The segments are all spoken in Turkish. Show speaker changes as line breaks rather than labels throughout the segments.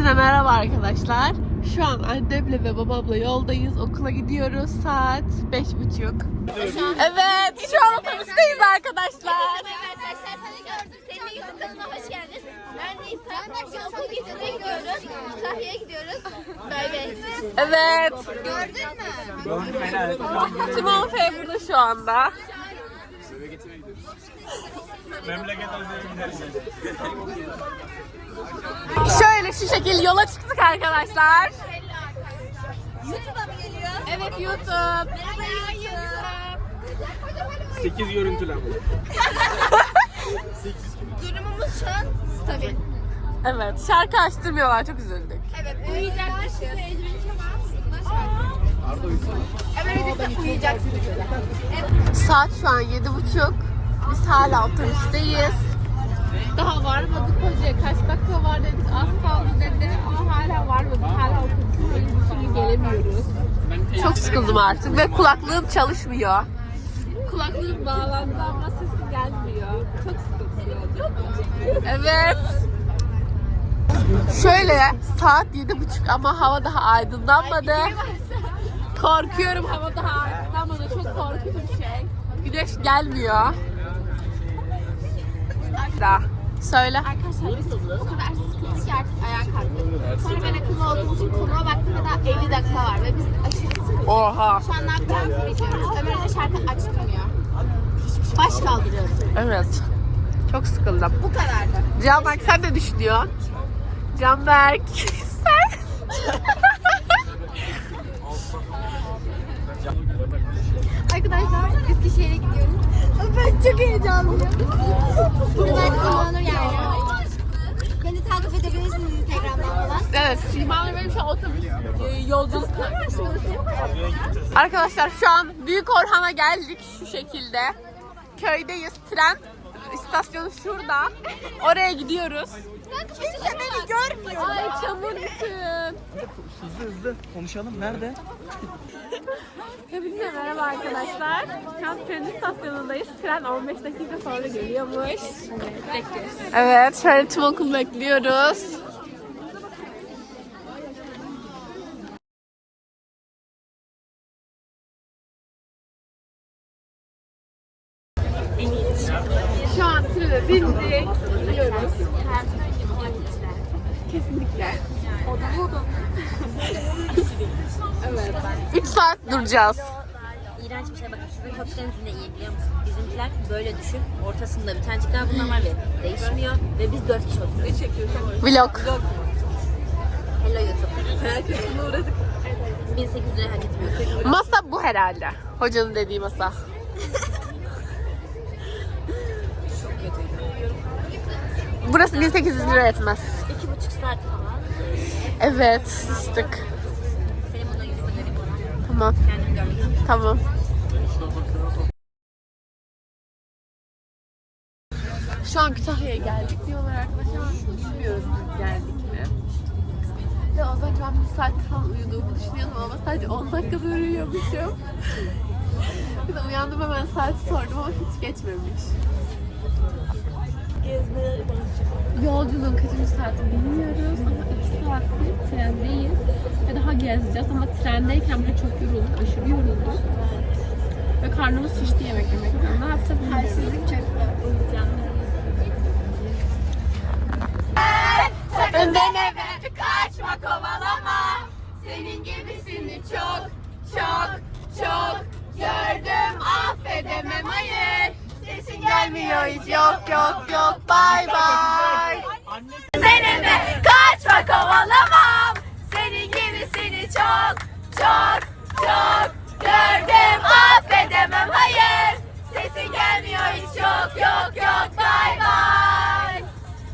Hepinize merhaba arkadaşlar. Şu an annemle ve babamla yoldayız. Okula gidiyoruz. Saat beş buçuk. Evet, şu an otobüsteyiz arkadaşlar.
Arkadaşlar, seni gördüm. Senin de YouTube kanalına hoş geldiniz. Ben Nisa. Okul gezisine gidiyoruz. Kütahya'ya gidiyoruz. Bay bay.
Evet.
Gördün mü?
Timon F burada şu anda.
Memleket özlemi
Şu şekil yola çıktık arkadaşlar.
YouTube'a mı geliyor?
Evet YouTube.
Merhaba YouTube.
8 görüntülenme.
Durumumuz şu an stabil.
Evet, şarkı açtırmıyorlar. Çok üzüldük.
Evet, uyuyacakmışız. Evet, uyuyacaksınız.
Saat şu an yedi buçuk. Biz hala otobüsteyiz. Daha varmadık hocaya. Kaç dakika var dedik. Az kaldı dedi. Ama hala varmadık. Hala otobüsteyiz. Bir türlü gelemiyoruz. Çok sıkıldım artık ve kulaklığım çalışmıyor. Kulaklığım bağlandı ama sesi gelmiyor. Çok sıkıldım. Evet. Şöyle saat yedi buçuk ama hava daha aydınlanmadı. Korkuyorum hava daha aydınlanmadı. Çok korkunç bir şey. Güneş gelmiyor. Da. Söyle.
Arkadaşlar biz o kadar sıkıldık ki artık ayağa kalktık. Sonra ben akıllı olduğum için konuğa baktım ve daha 50 dakika var ve biz aşırı sıkıldık.
Oha.
Şu an ne yapacağımızı bilmiyoruz. Ömer Hoca şarkı açmıyor. Baş kaldırıyoruz.
Evet. Çok sıkıldım.
Bu kadardı.
Canberk sen ne düşünüyorsun? Canberk sen?
Arkadaşlar Eskişehir'e gidiyoruz. Ben çok heyecanlıyım. Üniversite olur yani. Beni takip edebilirsiniz Instagram'dan falan.
Evet. Siman'la benim şu an otobüs e, yolculuk. Arkadaşlar şu an Büyük Orhan'a geldik şu şekilde. Köydeyiz. Tren istasyonu şurada. Oraya gidiyoruz.
Kimse beni görmüyor.
Ay çamur bütün.
Hızlı hızlı konuşalım. Nerede?
Hepinize merhaba arkadaşlar. An tren istasyonundayız. Tren 15 dakika sonra geliyormuş. Evet, şöyle tüm okul bekliyoruz. Şu an trene bindik. Gidiyoruz. Kesinlikle. evet. 3 saat duracağız.
İğrenç bir şey bakın sizin fakültenizin de iyi biliyor musun? Bizimkiler böyle düşün. Ortasında bir tanecikler bunlar var ve değişmiyor. Ve biz dört kişi oturuyoruz.
Vlog.
Hello YouTube. Herkese uğradık. 1800 lira hak etmiyor.
Masa bu herhalde. Hocanın dediği masa. Burası 1800 lira etmez.
Buçuk saat falan.
Evet, sıçtık.
Senin yüzünü vereyim ona.
Tamam,
Kendimi görmek istiyorum.
tamam. Şu an Kütahya'ya geldik diyorlar arkadaşlar bilmiyoruz biz geldik mi. Ve az önce ben bir saat falan uyuduğumu düşünüyordum ama sadece 10 dakika böyle uyuyormuşum. bir de uyandım hemen saati sordum ama hiç geçmemiş. Yolculuğun kaçıncı saati bilmiyoruz ama 2 saattir trendeyiz ve daha gezeceğiz ama trendeyken bile çok yorulduk, aşırı yorulduk. Ve karnımız şişti yemek yemekten. Ne yapacağız? Halsizlik çöktü. Önden eve kaçma kovalama Senin gibisini çok çok gördüm affedemem hayır Sesin gelmiyor. Hiç yok yok yok. Bye bye. Deneme kaçma kovalamam Senin gibisini çok çok çok. Gördüm affedemem. Hayır. Sesin gelmiyor hiç. Yok yok yok. Bye bye.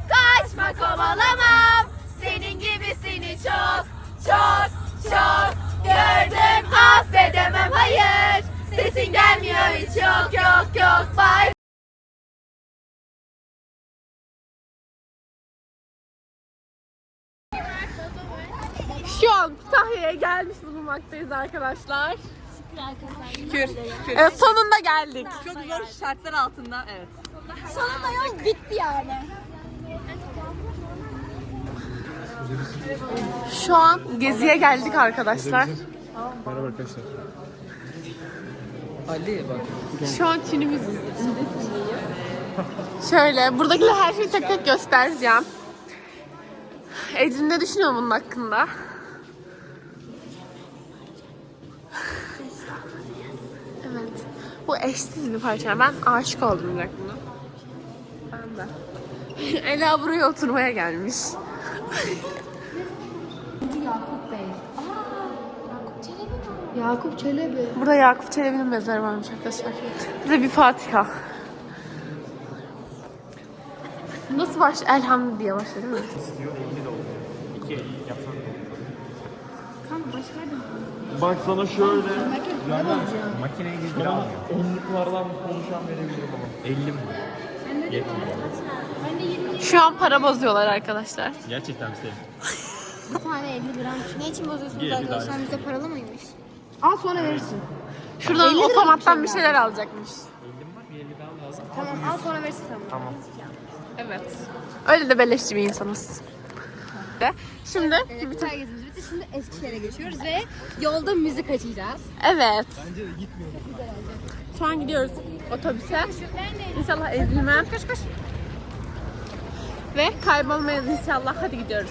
Kaçma kovalamam Senin gibisini çok çok çok. Gördüm affedemem. Hayır. Sesin gelmiyor hiç. Yok yok yok. Bye Şu an Kütahya'ya gelmiş bulunmaktayız arkadaşlar. Şükür. Evet, sonunda geldik.
Çok zor şartlar altında evet.
Sonunda yol bitti yani.
Şu an geziye geldik arkadaşlar.
Merhaba arkadaşlar.
Şu an müzesindeyiz. Şöyle, buradakiler her şeyi tek tek göstereceğim. Ecrin ne düşünüyor bunun hakkında? Evet. Bu eşsiz bir parça. Ben aşık oldum direkt buna. Ben de. Ela buraya oturmaya gelmiş.
Yakup Çelebi.
Burada Yakup Çelebi'nin mezarı varmış arkadaşlar. Bir de bir Fatiha. Nasıl baş Elhamdülillah diye başladı değil mi?
Bak sana şöyle. Makineye gizli al. Onluklardan konuşan verebilirim ama. 50 mi? Yetmiyor.
Şu an para bozuyorlar arkadaşlar.
Gerçekten mi sevdim?
Bir tane 50 gram. Ne için bozuyorsunuz
Yedi
arkadaşlar? Bizde paralı mıymış? Al sonra verirsin.
Şuradan
50 lira
otomattan
bir
bir
şey
şeyler alacakmış.
Tamam al sonra verirsin sen.
Evet. Öyle de beleşçi bir insanız. De. Şimdi
Evet, bir tane bitti. Şimdi Eskişehir'e geçiyoruz ve yolda müzik açacağız.
evet. Şu an gidiyoruz otobüse. İnşallah ezilmem. Koş koş. Ve kaybolmayız inşallah. Hadi gidiyoruz.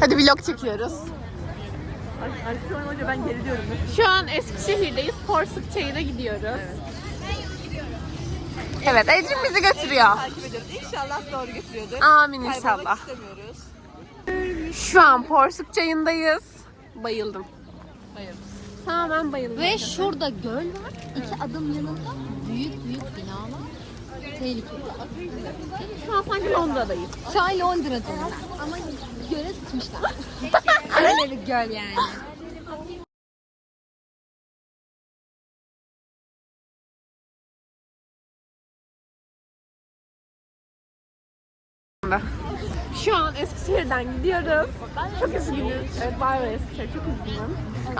Hadi vlog çekiyoruz. Şu an Eskişehir'deyiz. Porsuk Çayı'na gidiyoruz. Evet, Ecrin bizi götürüyor.
Takip ediyoruz. İnşallah doğru götürüyordur.
Amin
Kaybolmak
inşallah.
istemiyoruz.
Şu an Porsuk Çayı'ndayız. Bayıldım.
Bayıldım.
Tamamen bayıldım.
Ve şurada göl var. İki adım yanında. Tehlikeli.
Şu an sanki Londra'dayız.
Şu an Londra'dayız. Ama göle sıçmışlar. Öyle bir göl yani.
Şu an Eskişehir'den gidiyoruz. Çok üzgünüz. Evet, bay bay Eskişehir. Çok üzgünüm.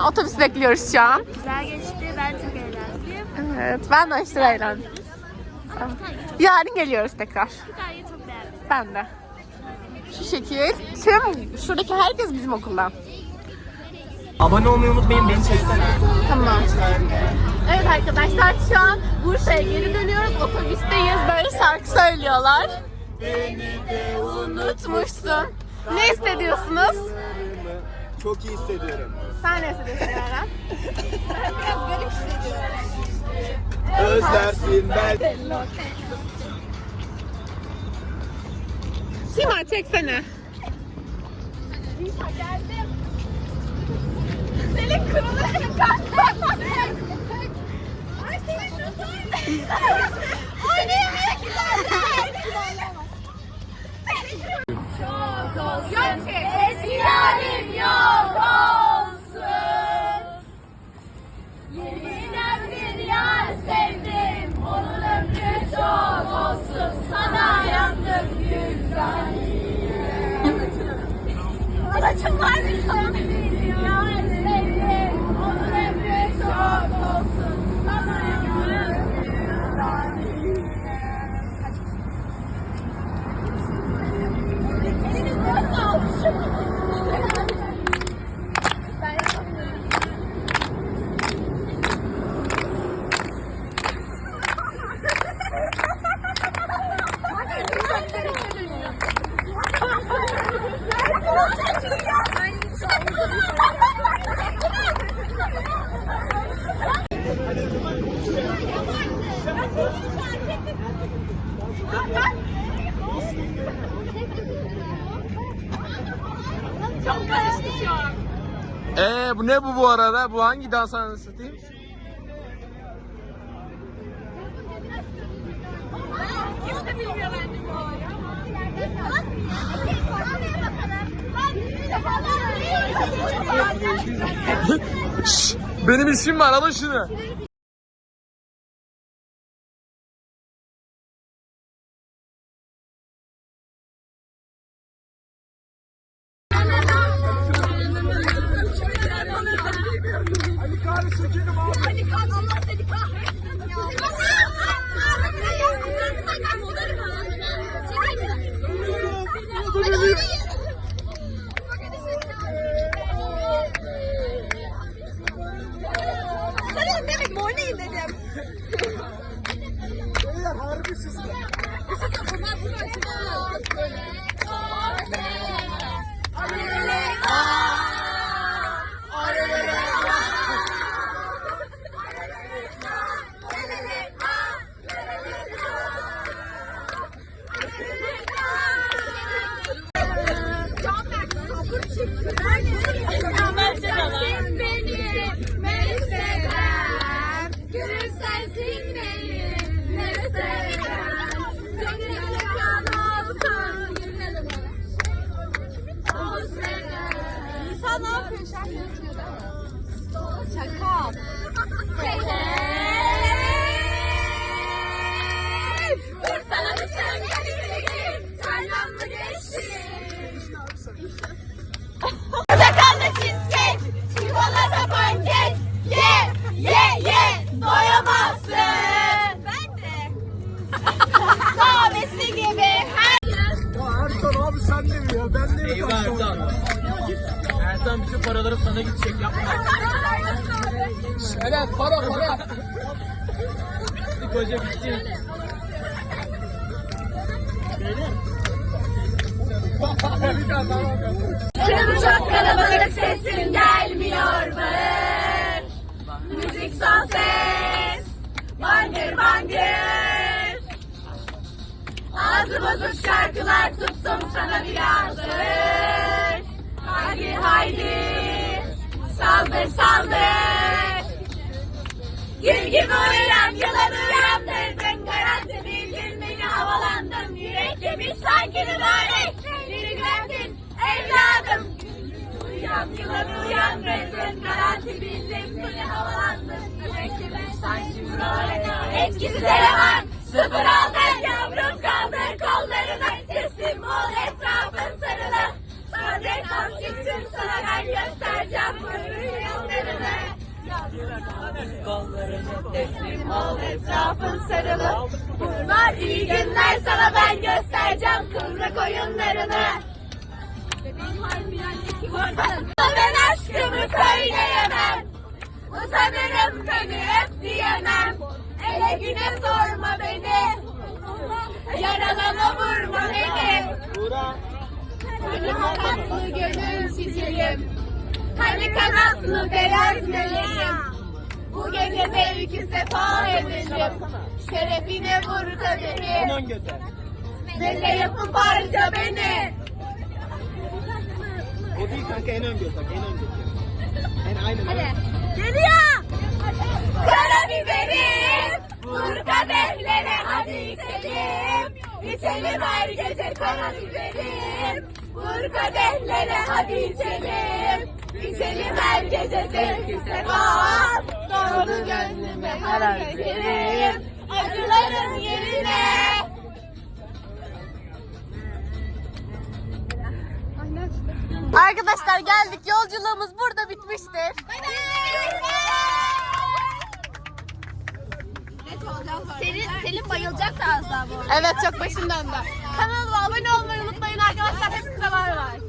Otobüs bekliyoruz şu an.
Güzel geçti. Ben çok eğlendim.
Evet, ben de aşırı eğlendim. Yarın geliyoruz tekrar. Ben de. Şu şekil. Tüm şuradaki herkes bizim okuldan.
Abone olmayı unutmayın beni çeksene.
Tamam. Evet arkadaşlar şu an Bursa'ya geri dönüyoruz. Otobüsteyiz. Böyle şarkı söylüyorlar. Beni de unutmuşsun. Ne hissediyorsunuz?
Çok iyi hissediyorum.
Sen ne hissediyorsun Eren?
Özlersin belki.
Sima çeksene.
Eskilerim yok olsun Yeniden bir yar sevdim Onun ömrü çok olsun Sana yandım güzelim Anacım var mı? Bir yar sevdim Onun ömrü çok olsun Sana yandım güzelim Eliniz nasıl almışım
şu an.
Ee bu ne bu bu arada? Bu hangi dans anasını benim ismim var alın şunu.
Sensin değil mi? Canım çok kalabalık sesim gelmiyor bağır. Müzik son ses, bangır bangır. Ağzı bozuk şarkılar tuttum sana bir. Haydi haydi, saldır saldır. Gül gibi uyan, yılan uyandırdın. Garanti bildin beni havalandın. Yürekli sanki bir böyle. Evladım. Uyan yılan uyandırdın. Garanti bildin beni havalandın. Yürekli sanki bir böyle. Etkisiz eleman. Sıfır aldın yavrum kaldır kollarını. Teslim ol etrafın sarılı. Sade kal gitsin sana ben göstereceğim bu yollarını. Teslim ol etrafın sarılı Bunlar iyi günler sana ben göstereceğim kıvrık oyunlarını Ben aşkımı söyleyemem Utanırım öp diyemem Ele güne sorma beni Yaralama vurma beni Hani kanatlı gönül çiçeğim Hani kanatlı beyaz meleğim bu gece zevki sefa edelim. Şerefine vur kaderim. Beze yapıp harca beni.
O değil kanka en ön göz bak en ön göz. En aynen.
Hadi. Geliyor. Karabiberim. Vur kadehlere hadi içelim. İçelim her gece karabiberim. Vur kadehlere hadi içelim. İçelim her gece zevki sefa. Doğdu gönlüme karar
Arkadaşlar geldik. Yolculuğumuz burada bitmiştir.
Selin, Selin bayılacak da az daha bu.
Evet çok başım döndü. Kanalıma abone olmayı unutmayın arkadaşlar. Hepinize bay bay.